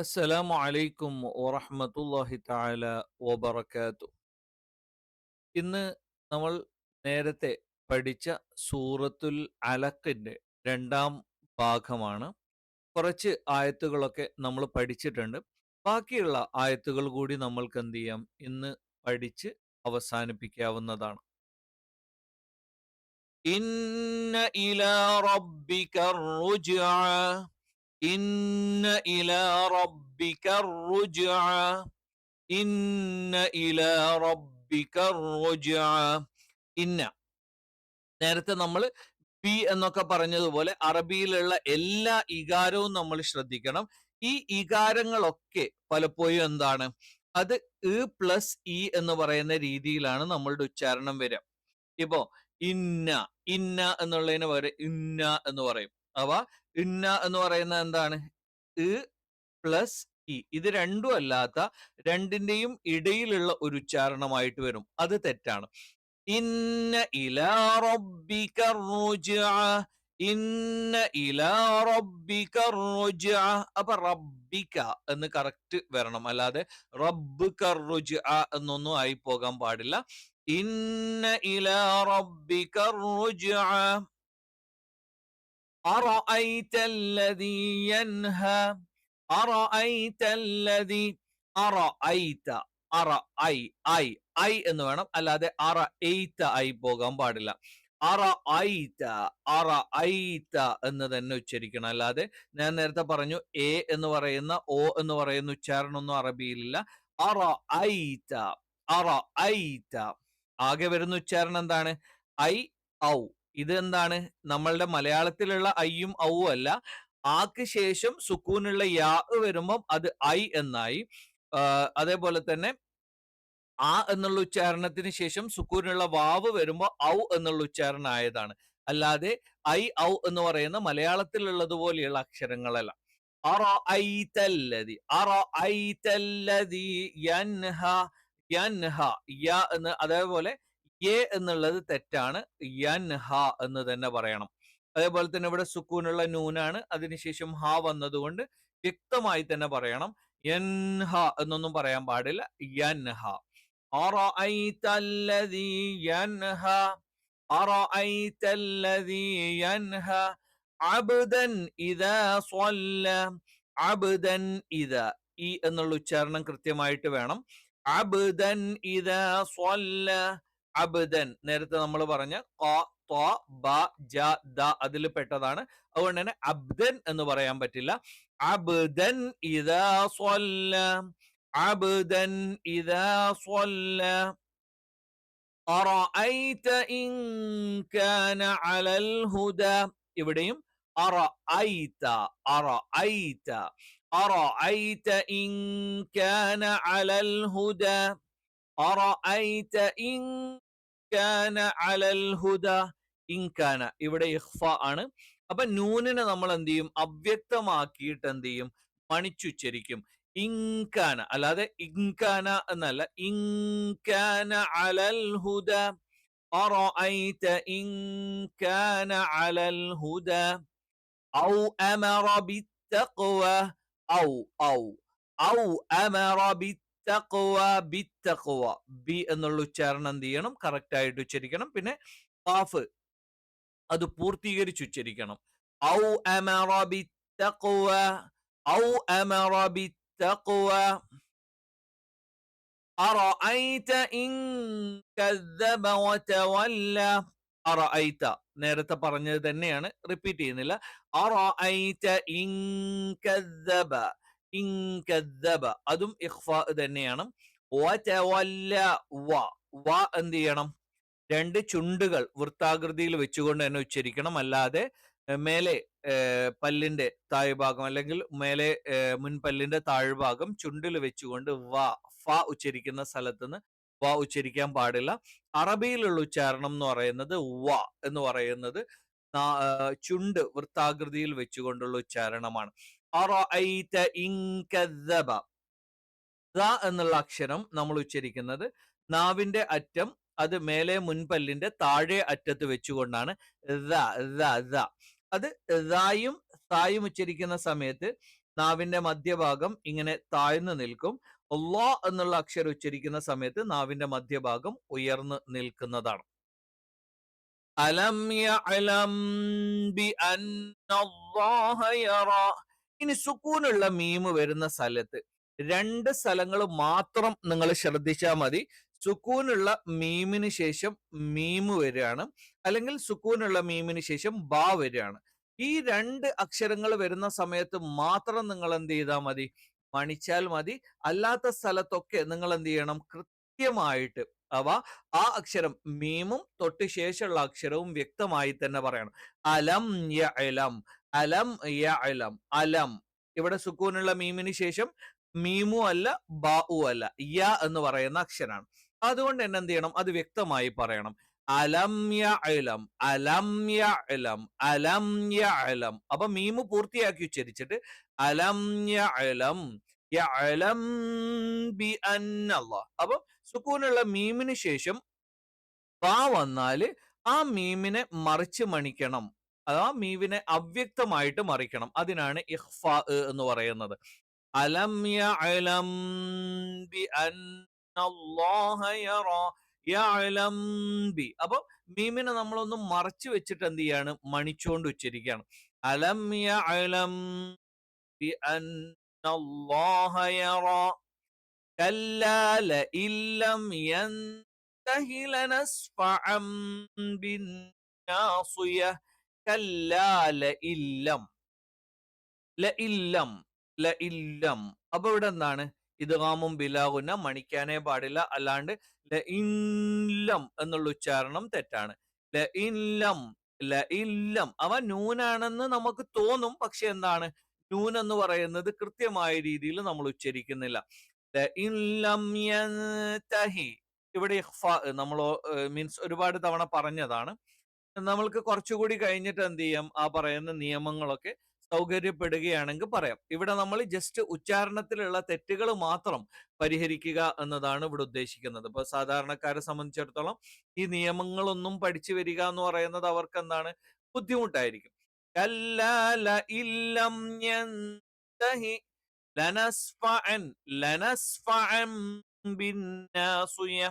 അസ്സലാമു അലൈക്കും വറഹ്മത്തുള്ളാഹി തആല വബറകാതു ഇന്ന് നമ്മൾ നേരത്തെ പഠിച്ച സൂറത്തുൽ അലഖിന്റെ രണ്ടാം ഭാഗമാണ്. കുറച്ച് ആയത്തുകളൊക്കെ നമ്മൾ പഠിച്ചിട്ടുണ്ട്. ബാക്കിയുള്ള ആയത്തുകൾ കൂടി നമ്മൾക്ക് എന്ത് ചെയ്യാം? ഇന്ന് പഠിച്ച് അവസാനിപ്പിക്കാവുന്നതാണ്. ഇന്ന ഇലാ റബ്ബിക റുജ്അ ഇന്ന ഇലാ റബ്ബിക ഇന്ന ഇലാ റബ്ബിക ഇന്ന. നേരത്തെ നമ്മൾ ബി എന്നൊക്കെ പറഞ്ഞതുപോലെ അറബിയിലുള്ള എല്ലാ ഇകാരവും നമ്മൾ ശ്രദ്ധിക്കണം. ഈ ഇകാരങ്ങളൊക്കെ പലപ്പോഴും എന്താണ്? അത് ഇ പ്ലസ് ഇ എന്ന് പറയുന്ന രീതിയിലാണ് നമ്മളുടെ ഉച്ചാരണം വരിക ഇപ്പോ ഇന്ന ഇന്ന എന്നുള്ളതിന് പകരം ഇന്ന എന്ന് പറയും. അവ ഇന്ന എന്ന് പറയുന്ന എന്താണ്? E plus E. ഇത് രണ്ടും അല്ലാത്ത രണ്ടിന്റെയും ഇടയിലുള്ള ഒരു ഉച്ചാരണമായിട്ട് വരും. അത് തെറ്റാണ്. ഇന്ന ഇല റബ്ബിക ഇന്ന ഇല റബ്ബിക അപ്പൊ റബ്ബിക എന്ന് കറക്റ്റ് വരണം. അല്ലാതെ റബ്ബ് റുജ്അ എന്നൊന്നും ആയി പോകാൻ പാടില്ല. ഇന്ന ഇല റബ്ബിക أرأيت الذي ينهى أرأيت الذي أرأيت അറ ഐ ഐ ഐ എന്ന് വേണം അല്ലാതെ അറ എയ്ത്ത ആയി പോകാൻ പാടില്ല അറ ഐത്ത അറ ഐത്ത എന്ന് തന്നെ ഉച്ചരിക്കണം അല്ലാതെ ഞാൻ നേരത്തെ പറഞ്ഞു എ എന്ന് പറയുന്ന ഓ എന്ന് പറയുന്ന ഉച്ചാരണമൊന്നും അറബിയിലില്ല അറ ഐത്ത അറ ഐത്ത ആകെ വരുന്ന ഉച്ചാരണം എന്താണ് ഐ ഔ ഇത് എന്താണ്? നമ്മളുടെ മലയാളത്തിലുള്ള ഐയും ഔവും അല്ല. ആക്ക് ശേഷം സുക്കൂനുള്ള യാ വരുമ്പം അത് ഐ എന്നായി. അതേപോലെ തന്നെ ആ എന്നുള്ള ഉച്ചാരണത്തിന് ശേഷം സുക്കൂനുള്ള വാവ് വരുമ്പോൾ ഔ എന്നുള്ള ഉച്ചാരണം ആയതാണ്. അല്ലാതെ ഐ ഔ എന്ന് പറയുന്ന അക്ഷരങ്ങളല്ല. യൻഹ യൻഹ യ എന്ന് അതേപോലെ എ എന്നുള്ളത് തെറ്റാണ് യൻഹ എന്ന് തന്നെ പറയണം അതേപോലെ തന്നെ ഇവിടെ സുക്കൂനുള്ള നൂനാണ് അതിനുശേഷം ഹ വന്നതുകൊണ്ട് വ്യക്തമായി തന്നെ പറയണം യൻഹ എന്നൊന്നും പറയാൻ പാടില്ല യൻഹ أرأيت الذي ينهى أرأيت الذي ينهى عبدا إذا صلى عبدا إذا ഈ എന്നുള്ള ഉച്ചാരണം കൃത്യമായിട്ട് വേണം അബ്ദൻ ഇദ സ്വല്ല അബ്ദൻ നേരത്തെ നമ്മൾ പറഞ്ഞ ബ ജ ദ അതിൽ പെട്ടതാണ് അതുകൊണ്ട് തന്നെ അബ്ദൻ എന്ന് പറയാൻ പറ്റില്ല അബ്ദൻ ഇദ സ്വല്ല عبدا إذا صلى أرأيت إن كان على الهدى ഇവിടെയും أرأيت أرأيت أرأيت إن كان على الهدى أرأيت إن كان على الهدى ഇൻ കാന ഇവിടെ ഇഖ്ഫ ആണ് അപ്പൊ നൂനിനെ നമ്മൾ എന്ത് ചെയ്യും അവ്യക്തമാക്കിയിട്ട് എന്ത് ചെയ്യും മണിച്ചുച്ചരിക്കും ഇൻകാന അല്ലാതെ ഇൻകാന എന്നല്ല ഇൻകാന അലൽ ഹുദ أرأيت إن كان على الهدى أو أمر بالتقوى أو أو أو أمر بالتقوى തക്വ ബി തക്വ ബി എന്നുള്ള ഉച്ചാരണം എന്ത് ചെയ്യണം? കറക്റ്റ് ആയിട്ട് ഉച്ചരിക്കണം. പിന്നെ കാഫ് അത് പൂർത്തീകരിച്ച് ഉച്ചരിക്കണം. ഔ അമറ ബി തക്വ ഔ അമറ ബി തക്വ അറഅയ്ത ഇൻ കദ്ദബ വതവല്ല അറഅയ്ത നേരത്തെ പറഞ്ഞത് തന്നെയാണ്. റിപ്പീറ്റ് ചെയ്യുന്നില്ല. അറഅയ്ത ഇൻ കദ്ദബ. അതും ഇഖ്ഫ തന്നെയാണ്. വ. എന്ത് ചെയ്യണം? രണ്ട് ചുണ്ടുകൾ വൃത്താകൃതിയിൽ വെച്ചുകൊണ്ട് തന്നെ ഉച്ചരിക്കണം. അല്ലാതെ മേലെ പല്ലിന്റെ താഴ്ഭാഗം അല്ലെങ്കിൽ മേലെ മുൻപല്ലിന്റെ താഴ്ഭാഗം ചുണ്ടിൽ വെച്ചുകൊണ്ട് വ ഫ ഉച്ചരിക്കുന്ന സ്ഥലത്ത് നിന്ന് വ ഉച്ചരിക്കാൻ പാടില്ല. അറബിയിലുള്ള ഉച്ചാരണം എന്ന് പറയുന്നത് വ എന്ന് പറയുന്നത് ചുണ്ട് വൃത്താകൃതിയിൽ വെച്ചുകൊണ്ടുള്ള ഉച്ചാരണമാണ്. എന്നുള്ള അക്ഷരം നമ്മൾ ഉച്ചരിക്കുന്നത് നാവിന്റെ അറ്റം അത് മേലെ മുൻപല്ലിന്റെ താഴെ അറ്റത്ത് വെച്ചുകൊണ്ടാണ് അത് ദായും തായും ഉച്ചരിക്കുന്ന സമയത്ത് നാവിന്റെ മധ്യഭാഗം ഇങ്ങനെ താഴ്ന്നു നിൽക്കും. ഒല്ലോ എന്നുള്ള അക്ഷരം ഉച്ചരിക്കുന്ന സമയത്ത് നാവിന്റെ മധ്യഭാഗം ഉയർന്നു നിൽക്കുന്നതാണ്. അലം ഇനി സുക്കൂനുള്ള മീമ് വരുന്ന സ്ഥലത്ത് രണ്ട് സ്ഥലങ്ങൾ മാത്രം നിങ്ങൾ ശ്രദ്ധിച്ചാൽ മതി. സുക്കൂനുള്ള മീമിന് ശേഷം മീമ് വരികയാണ്. അല്ലെങ്കിൽ സുക്കൂനുള്ള മീമിന് ശേഷം ബാ വരികയാണ്. ഈ രണ്ട് അക്ഷരങ്ങൾ വരുന്ന സമയത്ത് മാത്രം നിങ്ങൾ എന്ത് ചെയ്താൽ മതി? മണിച്ചാൽ മതി. അല്ലാത്ത സ്ഥലത്തൊക്കെ നിങ്ങൾ എന്ത് ചെയ്യണം? കൃത്യമായിട്ട് അവ ആ അക്ഷരം മീമും തൊട്ട് ശേഷമുള്ള അക്ഷരവും വ്യക്തമായി തന്നെ പറയണം. അലം യ അലം അലം യ അലം. അലം ഇവിടെ സുക്കൂനുള്ള മീമിന് ശേഷം മീമു അല്ല ബാഉ അല്ല യ എന്ന് പറയുന്ന അക്ഷരാണ്. അതുകൊണ്ട് തന്നെ എന്ത് ചെയ്യണം? അത് വ്യക്തമായി പറയണം. അലം യഅലം അലം യഅലം അലം യഅലം. അപ്പൊ മീമ് പൂർത്തിയാക്കി ഉച്ചരിച്ചിട്ട് അലം യഅലം അലം ബി അന്നല്ല അപ്പൊ സുക്കൂനുള്ള മീമിന് ശേഷം ബാ വന്നാൽ ആ മീമിനെ മറിച്ച് മണിക്കണം. ആ മീമിനെ അവ്യക്തമായിട്ട് മറിക്കണം അതിനാണ് ഇഖ്ഫ എന്ന് പറയുന്നത് അലം യഅലം ബി അന്നല്ലാഹ യറ യഅലം ബി അപ്പൊ മീമിനെ നമ്മളൊന്ന് മറച്ചു വെച്ചിട്ട് എന്ത് ചെയ്യാണ് മണിച്ചുകൊണ്ട് ഉച്ചരിക്കുകയാണ് അലം യഅലം ബി അന്നല്ലാഹ യറ كلا لئن لم ينته لنسفعا بالناصية ഇല്ലം. ല ഇല്ലം ല ഇല്ലം. അപ്പൊ ഇവിടെ എന്താണ്? ഇദ്ഗാമും ബിലാഗുന മണിക്കാനേ പാടില്ല. അല്ലാണ്ട് ല ഇല്ലം എന്നുള്ള ഉച്ചാരണം തെറ്റാണ്. ല ഇല്ലം ല ഇല്ലം. അവ നൂനാണെന്ന് നമുക്ക് തോന്നും. പക്ഷെ എന്താണ്? നൂൻ എന്ന് പറയുന്നത് കൃത്യമായ രീതിയിൽ നമ്മൾ ഉച്ചരിക്കുന്നില്ല. ല ഇല്ലം ഇവിടെ നമ്മൾ മീൻസ് ഒരുപാട് തവണ പറഞ്ഞതാണ്. നമ്മൾക്ക് കുറച്ചുകൂടി കഴിഞ്ഞിട്ട് എന്ത് ചെയ്യാം? ആ പറയുന്ന നിയമങ്ങളൊക്കെ സൗകര്യപ്പെടുകയാണെങ്കിൽ പറയാം. ഇവിടെ നമ്മൾ ജസ്റ്റ് ഉച്ചാരണത്തിലുള്ള തെറ്റുകൾ മാത്രം പരിഹരിക്കുക എന്നതാണ് ഇവിടെ ഉദ്ദേശിക്കുന്നത്. ഇപ്പൊ സാധാരണക്കാരെ സംബന്ധിച്ചിടത്തോളം ഈ നിയമങ്ങളൊന്നും പഠിച്ചു വരിക എന്ന് പറയുന്നത് അവർക്ക് എന്താണ്? ബുദ്ധിമുട്ടായിരിക്കും. ലനസ്ഫഅൻ ലനസ്ഫഅൻ ബിന്നാസിയ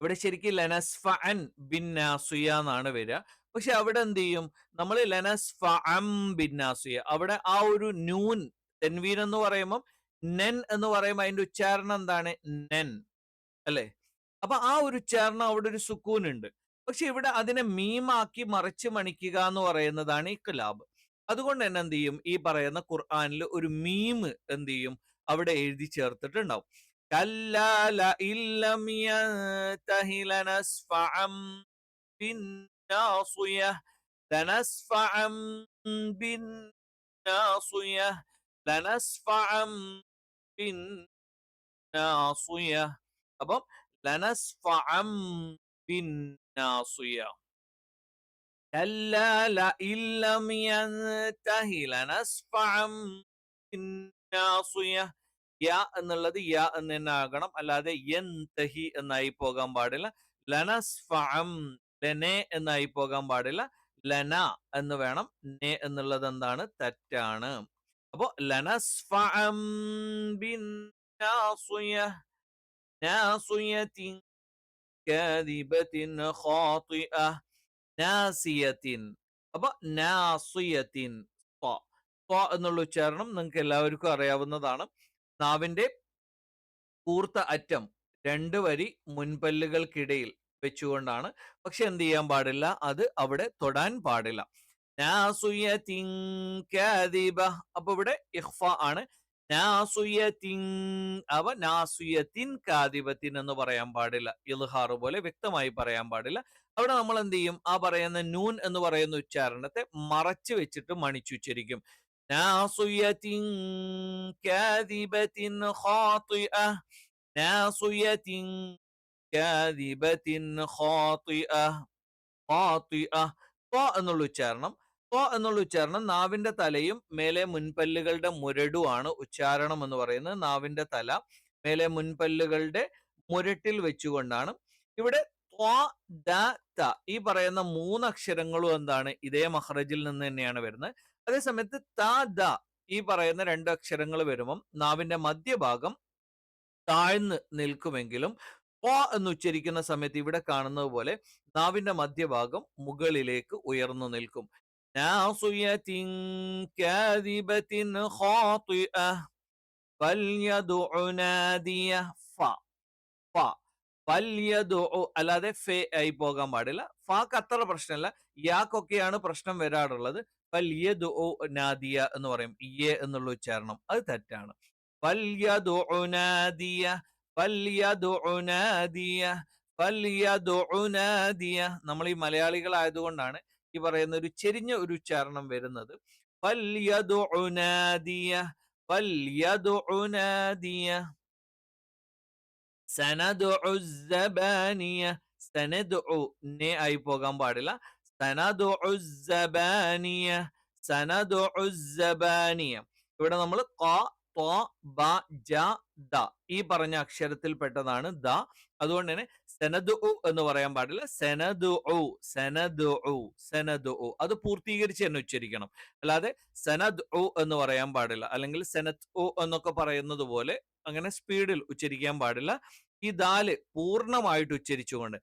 ഇവിടെ ശരിക്കും ലനസ്ഫ അൻ ബിന്നാസുയ എന്നാണ് വരിക. പക്ഷെ അവിടെ എന്ത് ചെയ്യും? നമ്മൾ ലനസ്ഫ അം ബിന്നാസുയ. അവിടെ ആ ഒരു നൂൻ തെൻവീൻ എന്ന് പറയുമ്പോൾ നെൻ എന്ന് പറയുമ്പോൾ അതിന്റെ ഉച്ചാരണം എന്താണ്? നെൻ. അല്ലെ? അപ്പൊ ആ ഒരു ഉച്ചാരണം അവിടെ ഒരു സുക്കൂൻ ഉണ്ട്. പക്ഷെ ഇവിടെ അതിനെ മീമാക്കി മറിച്ച് മണിക്കുക എന്ന് പറയുന്നതാണ് ഈ കലാബ് അതുകൊണ്ട് തന്നെ എന്ത് ചെയ്യും? ഈ പറയുന്ന ഖുർആനിൽ ഒരു മീം എന്ത് ചെയ്യും? അവിടെ എഴുതി ചേർത്തിട്ടുണ്ടാവും. كلا لئن لم ينته لنسفعا بالناصية لنسفعا بالناصية لنسفعا بالناصية അപ്പം ലനസ്ഫഅം بالناصية كلا لئن لم ينته لنسفعا بالناصية യ എന്നുള്ളത് യ എന്ന് തന്നെ ആകണം. അല്ലാതെ യന്തഹി എന്നായി പോകാൻ പാടില്ല. ലനസ്ഫഅം ലനെ എന്നായി പോകാൻ പാടില്ല. ലന എന്ന് വേണം. നെ എന്നുള്ളത് എന്താണ്? തെറ്റാണ്. അപ്പോ നാസിയത്തിൻ അപ്പൊ എന്നുള്ള ഉച്ചാരണം നിങ്ങൾക്ക് എല്ലാവർക്കും അറിയാവുന്നതാണ്. നാവിന്റെ കൂർത്ത അറ്റം രണ്ട് വരി മുൻപല്ലുകൾക്കിടയിൽ വെച്ചുകൊണ്ടാണ്. പക്ഷെ എന്ത് ചെയ്യാൻ പാടില്ല? അത് അവിടെ തൊടാൻ പാടില്ല. അപ്പൊ ഇവിടെ ഇഹ്ഫ ആണ്. അവ നാസുയത്തിൻ എന്ന് പറയാൻ പാടില്ല. ഇൽഹാർ പോലെ വ്യക്തമായി പറയാൻ പാടില്ല. അവിടെ നമ്മൾ എന്ത് ചെയ്യും? ആ പറയുന്ന നൂൻ എന്ന് പറയുന്ന ഉച്ചാരണത്തെ മറച്ചു വെച്ചിട്ട് മണിച്ചുച്ചരിക്കും. ناصية كاذبة خاطئة ناصية كاذبة خاطئة خاطئة ത്വ എന്നുള്ള ഉച്ചാരണം ത്വ എന്നുള്ള ഉച്ചാരണം നാവിന്റെ തലയും മേലെ മുൻപല്ലുകളുടെ മുരടുമാണ് ഉച്ചാരണം എന്ന് പറയുന്നത് നാവിന്റെ തല മേലെ മുൻപല്ലുകളുടെ മുരട്ടിൽ വെച്ചുകൊണ്ടാണ് ഇവിടെ ത്വ ദ ത ഈ പറയുന്ന മൂന്ന് അക്ഷരങ്ങളും എന്താണ്? ഇതേ മഹ്റജിൽ നിന്ന് തന്നെയാണ് വരുന്നത്. അതേസമയത്ത് ത ദ ഈ പറയുന്ന രണ്ട് അക്ഷരങ്ങൾ വരുമ്പം നാവിന്റെ മധ്യഭാഗം താഴ്ന്ന് നിൽക്കുമെങ്കിലും പോ എന്ന് ഉച്ചരിക്കുന്ന സമയത്ത് ഇവിടെ കാണുന്നത് പോലെ നാവിന്റെ മധ്യഭാഗം മുകളിലേക്ക് ഉയർന്നു നിൽക്കും. ഫ. ഫ അല്ലാതെ ഫേ ആയി പോകാൻ പാടില്ല. ഫാക്ക് അത്ര പ്രശ്നമല്ല യാക്കൊക്കെയാണ് പ്രശ്നം വരാറുള്ളത്. ഫൽയദുഉ നാദിയ എന്ന് പറയും. ഇയെ എന്നുള്ള ഉച്ചാരണം. അത് തെറ്റാണ്. ഫൽയദുഉ നാദിയ ഫൽയദുഉ നാദിയ നാദിയ. നമ്മൾ ഈ മലയാളികളായതുകൊണ്ടാണ് ഈ പറയുന്ന ഒരു ചെരിഞ്ഞ ഒരു ഉച്ചാരണം വരുന്നത്. ഫൽയദുഉ നാദിയ നാദിയ. സനദുഉ സബാനിയ. സനദുഉ നെ ആയി പോകാൻ പാടില്ല. സനദുഉ സബാനിയ. ഇവിടെ നമ്മൾ ക ത ബ ജ ദ ഈ പറഞ്ഞ അക്ഷരത്തിൽ പെട്ടതാണ് ദ. അതുകൊണ്ട് തന്നെ സെനദു എന്ന് പറയാൻ പാടില്ല. സെനദു സെനദു സെനദു അത് പൂർത്തീകരിച്ച് തന്നെ ഉച്ചരിക്കണം. അല്ലാതെ സെനദ് എന്ന് പറയാൻ പാടില്ല. അല്ലെങ്കിൽ സെനത് എന്നൊക്കെ പറയുന്നത് പോലെ അങ്ങനെ സ്പീഡിൽ ഉച്ചരിക്കാൻ പാടില്ല. ഈ ദാൽ പൂർണമായിട്ട് ഉച്ചരിച്ചുകൊണ്ട്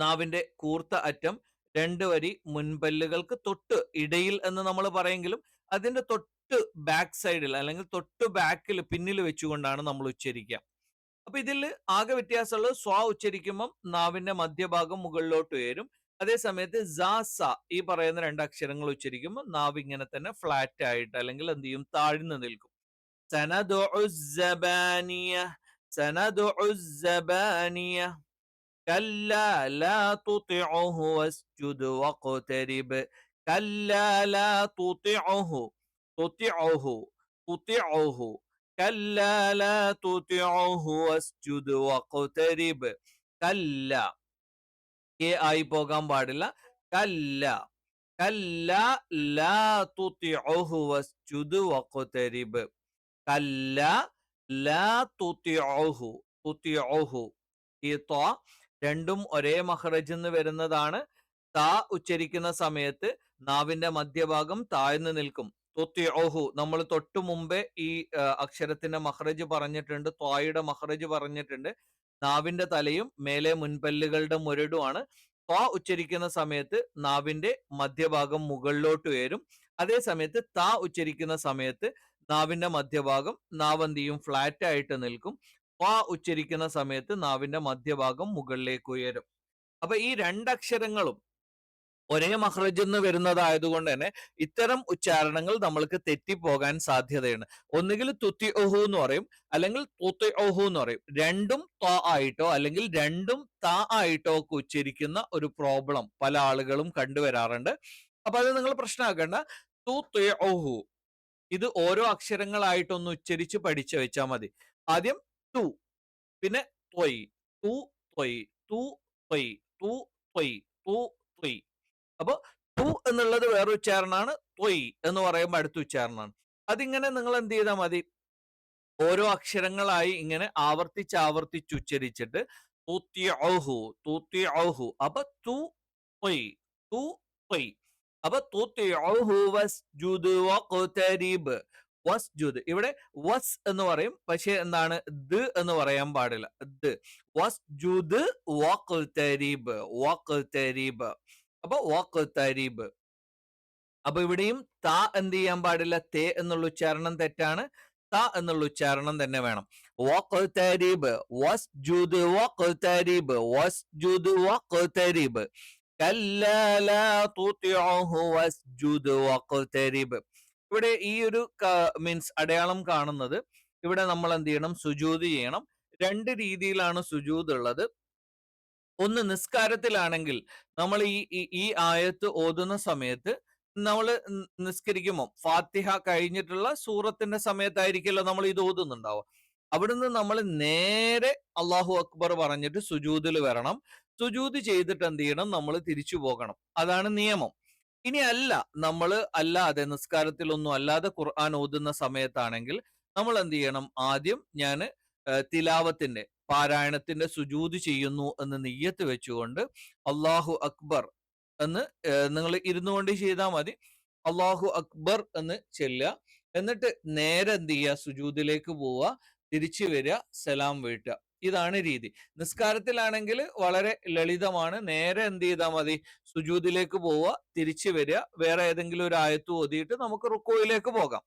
നാവിന്റെ കൂർത്ത അറ്റം രണ്ട് വരി മുൻപല്ലുകൾക്ക് തൊട്ട് ഇടയിൽ എന്ന് നമ്മൾ പറയെങ്കിലും അതിന്റെ തൊട്ട് ബാക്ക് സൈഡിൽ അല്ലെങ്കിൽ തൊട്ട് ബാക്കിൽ പിന്നിൽ വെച്ചുകൊണ്ടാണ് നമ്മൾ ഉച്ചരിക്കുക. അപ്പൊ ഇതിൽ ആകെ വ്യത്യാസമുള്ളത് സ്വാ ഉച്ചരിക്കുമ്പം നാവിന്റെ മധ്യഭാഗം മുകളിലോട്ട് ഉയരും. അതേ സമയത്ത് സ ഈ പറയുന്ന രണ്ട് അക്ഷരങ്ങൾ ഉച്ചരിക്കുമ്പോൾ നാവ് ഇങ്ങനെ തന്നെ ഫ്ലാറ്റ് ആയിട്ട് അല്ലെങ്കിൽ എന്ത് ചെയ്യും താഴ്ന്നു നിൽക്കും സനദുഉ സബാനിയ സനദുഉ സബാനിയ كلا لا تطعه واسجد واقترب كلا لا تطعه تطعه تطعه كلا لا تطعه واسجد واقترب كلا കെ ആയി പോകാൻ പാടില്ല. കല്ല കല്ല ലാ തുതിഉഹു വസ്ജുദ് കല്ല ലാ തുതിഉഹു തുതിഉഹു. ഈ ത രണ്ടും ഒരേ മഹറജ് എന്ന് വരുന്നതാണ്. താ ഉച്ചരിക്കുന്ന സമയത്ത് നാവിന്റെ മധ്യഭാഗം താഴ്ന്നു നിൽക്കും. തുത്തിയോഹു നമ്മൾ തൊട്ടു മുമ്പേ ഈ അക്ഷരത്തിന്റെ മഹ്റജ് പറഞ്ഞിട്ടുണ്ട് ത്വായുടെ മഹ്റജ് പറഞ്ഞിട്ടുണ്ട്. നാവിന്റെ തലയും മേലെ മുൻപല്ലുകളുടെ മുരടുമാണ്. ത്വാ ഉച്ചരിക്കുന്ന സമയത്ത് നാവിന്റെ മധ്യഭാഗം മുകളിലോട്ട് ഉയരും അതേ സമയത്ത് താ ഉച്ചരിക്കുന്ന സമയത്ത് നാവിന്റെ മധ്യഭാഗം നാവന്തിയും ഫ്ലാറ്റ് ആയിട്ട് നിൽക്കും. ത്വാ ഉച്ചരിക്കുന്ന സമയത്ത് നാവിന്റെ മധ്യഭാഗം മുകളിലേക്ക് ഉയരും. അപ്പൊ ഈ രണ്ടക്ഷരങ്ങളും ഒരേ മഹ്റജ് നിന്ന് വരുന്നതായതുകൊണ്ട് തന്നെ ഇത്തരം ഉച്ചാരണങ്ങൾ നമ്മൾക്ക് തെറ്റിപ്പോകാൻ സാധ്യതയാണ് ഒന്നുകിൽ തുത്തി ഓഹു എന്ന് പറയും അല്ലെങ്കിൽ തുത്തി ഓഹു എന്ന് പറയും. രണ്ടും ത ആയിട്ടോ അല്ലെങ്കിൽ രണ്ടും ത ആയിട്ടോ ഒക്കെ ഉച്ചരിക്കുന്ന ഒരു പ്രോബ്ലം പല ആളുകളും കണ്ടുവരാറുണ്ട്. അപ്പൊ അത് നിങ്ങൾ പ്രശ്നമാക്കേണ്ട. തു ഓഹു ഇത് ഓരോ അക്ഷരങ്ങളായിട്ടൊന്ന് ഉച്ചരിച്ച് പഠിച്ചു വെച്ചാൽ മതി. ആദ്യം തു പിന്നെ തൊയ് തു തൊയ് തു തൊയ് തു തൊയ് തു ത്വയ്. അപ്പൊ തു എന്നുള്ളത് വേറെ ഉച്ചാരണമാണ് തൊയ് എന്ന് പറയുമ്പോൾ അടുത്ത ഉച്ചാരണമാണ്. അതിങ്ങനെ നിങ്ങൾ എന്ത് ചെയ്താൽ മതി? ഓരോ അക്ഷരങ്ങളായി ഇങ്ങനെ ആവർത്തിച്ച് ആവർത്തിച്ച് ഉച്ചരിച്ചിട്ട് തൂത്തി ഔഹു തൂത്തി ഔഹു അപ്പൊ തു പൊയ് തു പൊയ് അപ്പൊ തൂത്തി ഔഹു വസ്ജുദ് വഖ്തരിബ്. വസ്ജുദ്. ഇവിടെ വസ് എന്ന് പറയും പക്ഷെ എന്താണ്? ദ് എന്ന് പറയാൻ പാടില്ല. ദ്. വസ്ജുദ് വഖ്തരിബ്. വഖ്തരിബ്. അപ്പൊ വാക്ക് തരീബ് അപ്പൊ ഇവിടെയും ത എന്ത് ചെയ്യാൻ പാടില്ല? തേ എന്നുള്ള ഉച്ചാരണം തെറ്റാണ്. ത എന്നുള്ള ഉച്ചാരണം തന്നെ വേണം. വാക്ക് തരീബ് വസ് വസ്ജുദ് വാക്ക് തരീബ് വസ് തുതിഉഹു വാക്ക് തരീബ് ഇവിടെ ഈ ഒരു മീൻസ് അടയാളം കാണുന്നത് ഇവിടെ നമ്മൾ എന്ത് ചെയ്യണം? സുജൂത് ചെയ്യണം. രണ്ട് രീതിയിലാണ് സുജൂത് ഉള്ളത്. ഒന്ന് നിസ്കാരത്തിലാണെങ്കിൽ നമ്മൾ ഈ ഈ ആയത്ത് ഓതുന്ന സമയത്ത് നമ്മൾ നിസ്കരിക്കുമ്പോൾ ഫാത്തിഹ കഴിഞ്ഞിട്ടുള്ള സൂറത്തിന്റെ സമയത്തായിരിക്കുമല്ലോ നമ്മൾ ഇത് ഓതുന്നുണ്ടാവുക. അവിടുന്ന് നമ്മൾ നേരെ അള്ളാഹു അക്ബർ പറഞ്ഞിട്ട് സുജൂതിൽ വരണം. സുജൂത് ചെയ്തിട്ട് എന്ത് ചെയ്യണം? നമ്മൾ തിരിച്ചു പോകണം. അതാണ് നിയമം. ഇനി അല്ല നമ്മൾ അല്ലാതെ നിസ്കാരത്തിലൊന്നും അല്ലാതെ ഖുർആൻ ഓതുന്ന സമയത്താണെങ്കിൽ നമ്മൾ എന്ത് ചെയ്യണം? ആദ്യം ഞാൻ തിലാവത്തിന്റെ പാരായണത്തിന്റെ സുജൂത് ചെയ്യുന്നു എന്ന് നെയ്യത്ത് വെച്ചുകൊണ്ട് അള്ളാഹു അക്ബർ എന്ന് നിങ്ങൾ ഇരുന്നു കൊണ്ട് ചെയ്താൽ മതി. അള്ളാഹു അക്ബർ എന്ന് ചെല്ലുക. എന്നിട്ട് നേരെ എന്ത് ചെയ്യുക? സുജൂതിലേക്ക് പോവുക. തിരിച്ചു വരിക. സലാം വീട്ടുക. ഇതാണ് രീതി. നിസ്കാരത്തിലാണെങ്കിൽ വളരെ ലളിതമാണ്. നേരെ എന്ത് ചെയ്താൽ മതി? സുജൂതിലേക്ക് പോവുക. തിരിച്ചു വരിക. വേറെ ഏതെങ്കിലും ഒരു ആയത്ത് ഓതിയിട്ട് നമുക്ക് റുക്കോയിലേക്ക് പോകാം.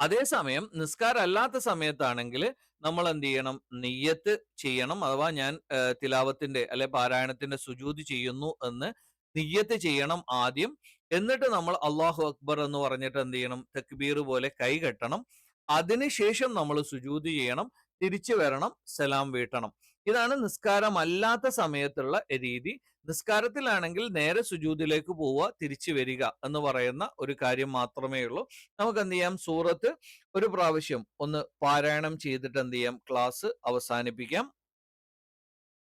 അതേസമയം നിസ്കാരം അല്ലാത്ത സമയത്താണെങ്കിൽ നമ്മൾ എന്ത് ചെയ്യണം നെയ്യത്ത് ചെയ്യണം അഥവാ ഞാൻ തിലാവത്തിന്റെ അല്ലെ പാരായണത്തിന്റെ സുജൂതി ചെയ്യുന്നു എന്ന് നെയ്യത്ത് ചെയ്യണം ആദ്യം. എന്നിട്ട് നമ്മൾ അള്ളാഹു അക്ബർ എന്ന് പറഞ്ഞിട്ട് എന്ത് ചെയ്യണം തക്ബീർ പോലെ കൈ കെട്ടണം. അതിനുശേഷം നമ്മൾ സുജൂതി ചെയ്യണം. തിരിച്ചു വരണം. സലാം വീട്ടണം. ഇതാണ് നിസ്കാരമല്ലാത്ത സമയത്തുള്ള രീതി. നിസ്കാരത്തിലാണെങ്കിൽ നേരെ സുജൂദിലേക്ക് പോവുക തിരിച്ചു വരിക എന്ന് പറയുന്ന ഒരു കാര്യം മാത്രമേ ഉള്ളൂ നമുക്ക് എന്ത് ചെയ്യാം സൂറത്ത് ഒരു പ്രാവശ്യം ഒന്ന് പാരായണം ചെയ്തിട്ട് എന്ത് ചെയ്യാം ക്ലാസ് അവസാനിപ്പിക്കാം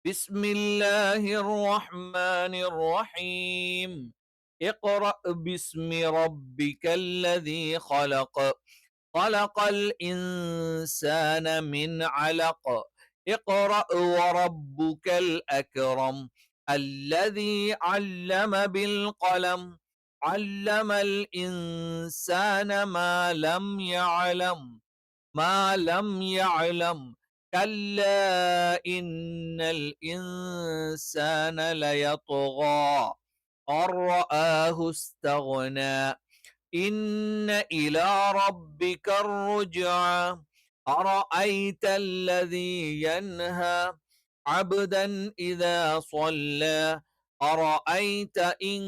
ബിസ്മില്ലാഹിർ റഹ്മാനിർ റഹീം اقرأ باسم ربك الذي خلق خلق الإنسان من علق اقرأ وربك الأكرم الذي علم بالقلم علم الإنسان ما لم يعلم ما لم يعلم. كلا إن الإنسان ليطغى. أن رآه استغنى. إن إلى ربك الرجعى. أرأيت الذي ينهى؟ عبدا إذا صلى. أرأيت إن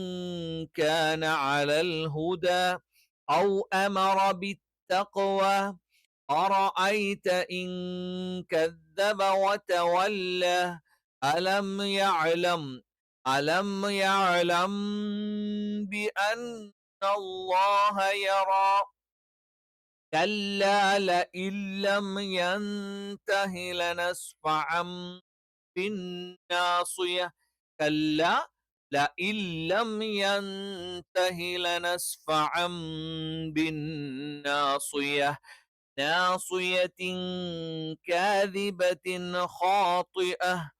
كان على الهدى أو أمر بالتقوى. أرأيت إن كذب وتولى. ألم يعلم ألم يعلم بأن الله يرى. كلا لئن لم ينته لنسفعا بالناصية. كلا لئن لم ينته لنسفعا بالناصية. ناصية كاذبة خاطئة.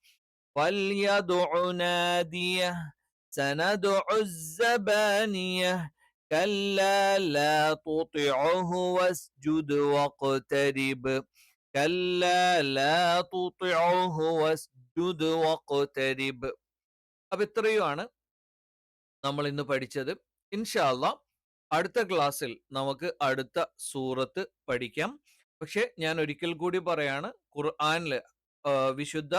فليدع نادية. سندع الزبانية. كلا لا تطعه واسجد واقترب. كلا لا تطعه واسجد യുദ്ധ്വാക്കോത്തരീബ് അപ്പം ഇത്രയുമാണ് നമ്മൾ ഇന്ന് പഠിച്ചത്. ഇൻഷാല്ല അടുത്ത ക്ലാസ്സിൽ നമുക്ക് അടുത്ത സൂറത്ത് പഠിക്കാം. പക്ഷെ ഞാൻ ഒരിക്കൽ കൂടി പറയാണ് ഖുർആാനിൽ വിശുദ്ധ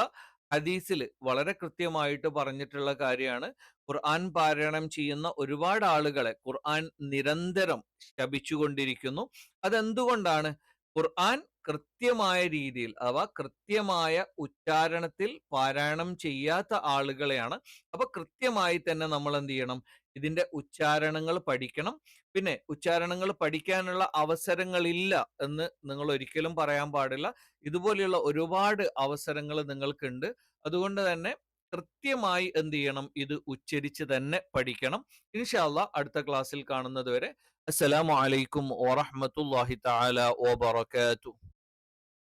ഹദീസിൽ വളരെ കൃത്യമായിട്ട് പറഞ്ഞിട്ടുള്ള കാര്യമാണ്. ഖുർആൻ പാരായണം ചെയ്യുന്ന ഒരുപാട് ആളുകളെ ഖുർആൻ നിരന്തരം ശപിച്ചുകൊണ്ടിരിക്കുന്നു. അതെന്തുകൊണ്ടാണ്? ഖുർആൻ കൃത്യമായ രീതിയിൽ അഥവാ കൃത്യമായ ഉച്ചാരണത്തിൽ പാരായണം ചെയ്യാത്ത ആളുകളെയാണ്. അപ്പൊ കൃത്യമായി തന്നെ നമ്മൾ എന്ത് ചെയ്യണം ഇതിന്റെ ഉച്ചാരണങ്ങൾ പഠിക്കണം. പിന്നെ ഉച്ചാരണങ്ങൾ പഠിക്കാനുള്ള അവസരങ്ങളില്ല എന്ന് നിങ്ങൾ ഒരിക്കലും പറയാൻ പാടില്ല. ഇതുപോലെയുള്ള ഒരുപാട് അവസരങ്ങൾ നിങ്ങൾക്കുണ്ട്. അതുകൊണ്ട് തന്നെ കൃത്യമായി എന്ത് ചെയ്യണം ഇത് ഉച്ചരിച്ച് തന്നെ പഠിക്കണം. ഇൻഷാല്ല അടുത്ത ക്ലാസ്സിൽ കാണുന്നത് വരെ. അസ്സലാമു അലൈക്കും വറഹമത്തല്ലാഹി തആല വബറകാതുഹു.